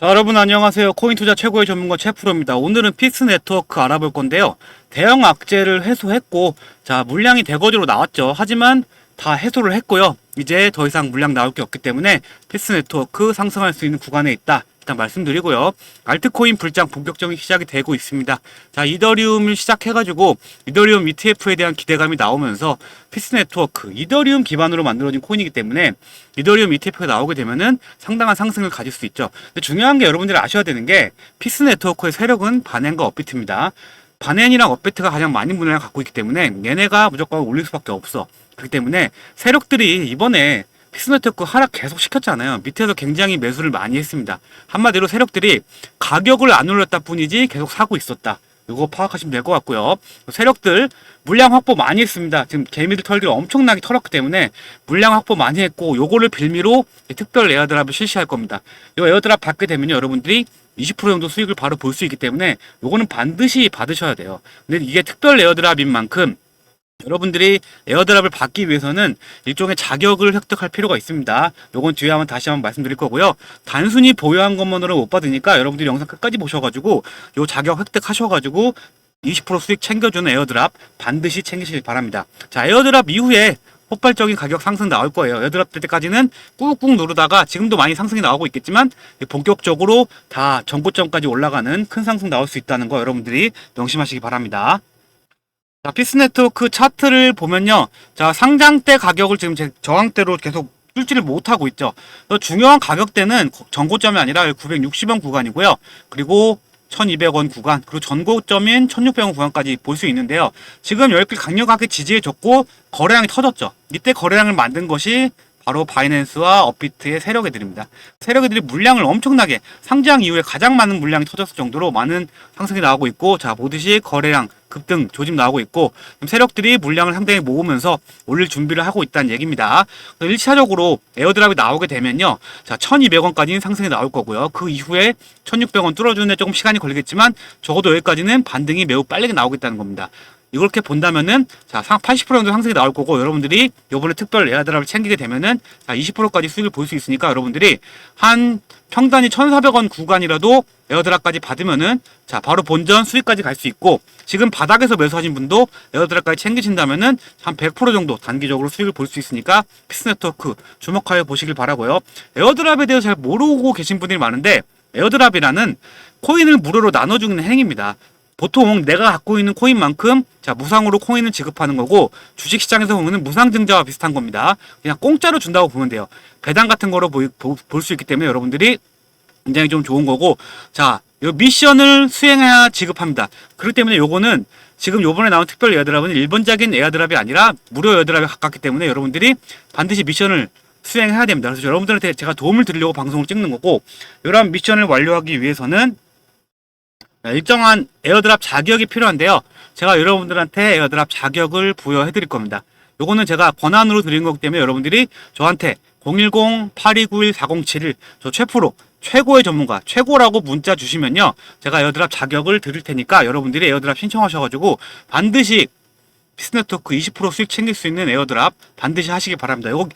자, 여러분 안녕하세요. 코인 투자 최고의 전문가 최프로입니다. 오늘은 피스 네트워크 알아볼 건데요. 대형 악재를 해소했고, 자, 물량이 대거지로 나왔죠. 하지만 다 해소를 했고요. 이제 더 이상 물량 나올 게 없기 때문에 피스 네트워크 상승할 수 있는 구간에 있다. 일단 말씀드리고요. 알트코인 불장 본격적인 시작이 되고 있습니다. 자, 이더리움을 시작해가지고 이더리움 ETF에 대한 기대감이 나오면서 피스 네트워크, 이더리움 기반으로 만들어진 코인이기 때문에 이더리움 ETF가 나오게 되면은 상당한 상승을 가질 수 있죠. 근데 중요한 게 여러분들이 아셔야 되는 게 피스 네트워크의 세력은 반엔과 업비트입니다. 반엔이랑 업비트가 가장 많은 분량을 갖고 있기 때문에 얘네가 무조건 올릴 수밖에 없어. 그렇기 때문에 세력들이 이번에 피스네트워크 하락 계속 시켰잖아요. 밑에서 굉장히 매수를 많이 했습니다. 한마디로 세력들이 가격을 안 올렸다 뿐이지 계속 사고 있었다. 이거 파악하시면 될 것 같고요. 세력들 물량 확보 많이 했습니다. 지금 개미들 털기를 엄청나게 털었기 때문에 물량 확보 많이 했고 요거를 빌미로 특별 에어드랍을 실시할 겁니다. 이 에어드랍 받게 되면 여러분들이 20% 정도 수익을 바로 볼 수 있기 때문에 요거는 반드시 받으셔야 돼요. 근데 이게 특별 에어드랍인 만큼 여러분들이 에어드랍을 받기 위해서는 일종의 자격을 획득할 필요가 있습니다. 요건 뒤에 한번 다시 한번 말씀드릴 거고요. 단순히 보유한 것만으로 못 받으니까 여러분들이 영상 끝까지 보셔가지고 요 자격 획득하셔가지고 20% 수익 챙겨주는 에어드랍 반드시 챙기시길 바랍니다. 자, 에어드랍 이후에 폭발적인 가격 상승 나올 거예요. 에어드랍 될 때까지는 꾹꾹 누르다가 지금도 많이 상승이 나오고 있겠지만 본격적으로 다 전고점까지 올라가는 큰 상승 나올 수 있다는 거 여러분들이 명심하시기 바랍니다. 자, 피스 네트워크 차트를 보면요. 자, 상장 때 가격을 지금 제 저항대로 계속 뚫지를 못하고 있죠. 또 중요한 가격대는 전고점이 아니라 960원 구간이고요. 그리고 1200원 구간, 그리고 전고점인 1600원 구간까지 볼 수 있는데요. 지금 이렇게 강력하게 지지해줬고, 거래량이 터졌죠. 이때 거래량을 만든 것이 바로 바이낸스와 업비트의 세력 애들입니다. 세력 애들이 물량을 엄청나게 상장 이후에 가장 많은 물량이 터졌을 정도로 많은 상승이 나오고 있고 자 보듯이 거래량 급등 조짐 나오고 있고 세력들이 물량을 상당히 모으면서 올릴 준비를 하고 있다는 얘기입니다. 1차적으로 에어드랍이 나오게 되면요. 자 1200원까지는 상승이 나올 거고요. 그 이후에 1600원 뚫어주는데 조금 시간이 걸리겠지만 적어도 여기까지는 반등이 매우 빠르게 나오겠다는 겁니다. 이렇게 본다면은 자, 80% 정도 상승이 나올 거고 여러분들이 요번에 특별 에어드랍을 챙기게 되면은 자, 20%까지 수익을 볼 수 있으니까 여러분들이 한 평단이 1,400원 구간이라도 에어드랍까지 받으면은 자, 바로 본전 수익까지 갈 수 있고 지금 바닥에서 매수하신 분도 에어드랍까지 챙기신다면은 한 100% 정도 단기적으로 수익을 볼 수 있으니까 피스 네트워크 주목하여 보시길 바라고요. 에어드랍에 대해서 잘 모르고 계신 분들이 많은데 에어드랍이라는 코인을 무료로 나눠주는 행위입니다. 보통 내가 갖고 있는 코인만큼 자 무상으로 코인을 지급하는 거고 주식시장에서 보면 무상증자와 비슷한 겁니다. 그냥 공짜로 준다고 보면 돼요. 배당 같은 거로 볼 수 있기 때문에 여러분들이 굉장히 좀 좋은 거고 자 요 미션을 수행해야 지급합니다. 그렇기 때문에 요거는 지금 요번에 나온 특별 에어드랍은 일반적인 에어드랍이 아니라 무료 에어드랍에 가깝기 때문에 여러분들이 반드시 미션을 수행해야 됩니다. 그래서 여러분들한테 제가 도움을 드리려고 방송을 찍는 거고 이러한 미션을 완료하기 위해서는 일정한 에어드랍 자격이 필요한데요. 제가 여러분들한테 에어드랍 자격을 부여해 드릴 겁니다. 요거는 제가 권한으로 드린 거기 때문에 여러분들이 저한테 010-8291-4071 저 최프로 최고의 전문가 최고라고 문자 주시면요. 제가 에어드랍 자격을 드릴 테니까 여러분들이 에어드랍 신청하셔가지고 반드시 피스네트워크 20% 수익 챙길 수 있는 에어드랍 반드시 하시기 바랍니다. 이거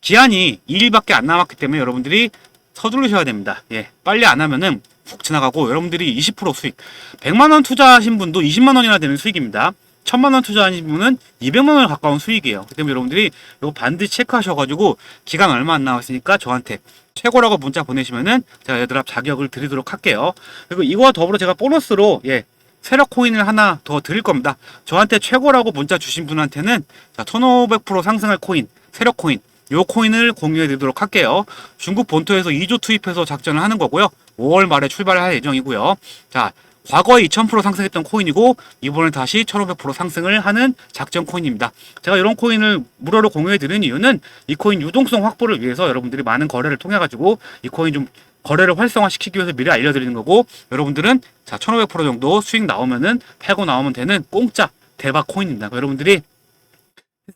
기한이 2일밖에 안 남았기 때문에 여러분들이 서두르셔야 됩니다. 예, 빨리 안 하면은 훅 지나가고 여러분들이 20% 수익 100만원 투자하신 분도 20만원이나 되는 수익입니다. 1000만원 투자하신 분은 200만원 가까운 수익이에요. 그렇기 때문에 여러분들이 이거 반드시 체크하셔가지고 기간 얼마 안 남았으니까 저한테 최고라고 문자 보내시면은 제가 얘들아 자격을 드리도록 할게요. 그리고 이거와 더불어 제가 보너스로 예 세력 코인을 하나 더 드릴 겁니다. 저한테 최고라고 문자 주신 분한테는 자1500% 상승할 코인 세력 코인 요 코인을 공유해 드리도록 할게요. 중국 본토에서 2조 투입해서 작전을 하는 거고요. 5월 말에 출발할 예정이고요. 자, 과거에 2000% 상승했던 코인이고 이번에 다시 1500% 상승을 하는 작전 코인입니다. 제가 이런 코인을 무료로 공유해 드리는 이유는 이 코인 유동성 확보를 위해서 여러분들이 많은 거래를 통해 가지고 이 코인 좀 거래를 활성화시키기 위해서 미리 알려드리는 거고 여러분들은 자 1500% 정도 수익 나오면은 팔고 나오면 되는 공짜 대박 코인입니다. 여러분들이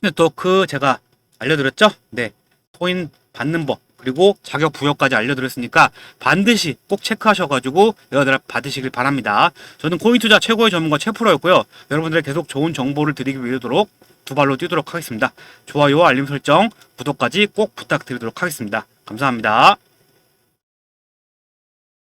네트워크 제가 알려드렸죠? 네. 코인 받는 법, 그리고 자격 부여까지 알려드렸으니까 반드시 꼭 체크하셔가지고 에어드랍 받으시길 바랍니다. 저는 코인 투자 최고의 전문가 최프로였고요. 여러분들의 계속 좋은 정보를 드리기 위해도록 두 발로 뛰도록 하겠습니다. 좋아요와 알림 설정, 구독까지 꼭 부탁드리도록 하겠습니다. 감사합니다.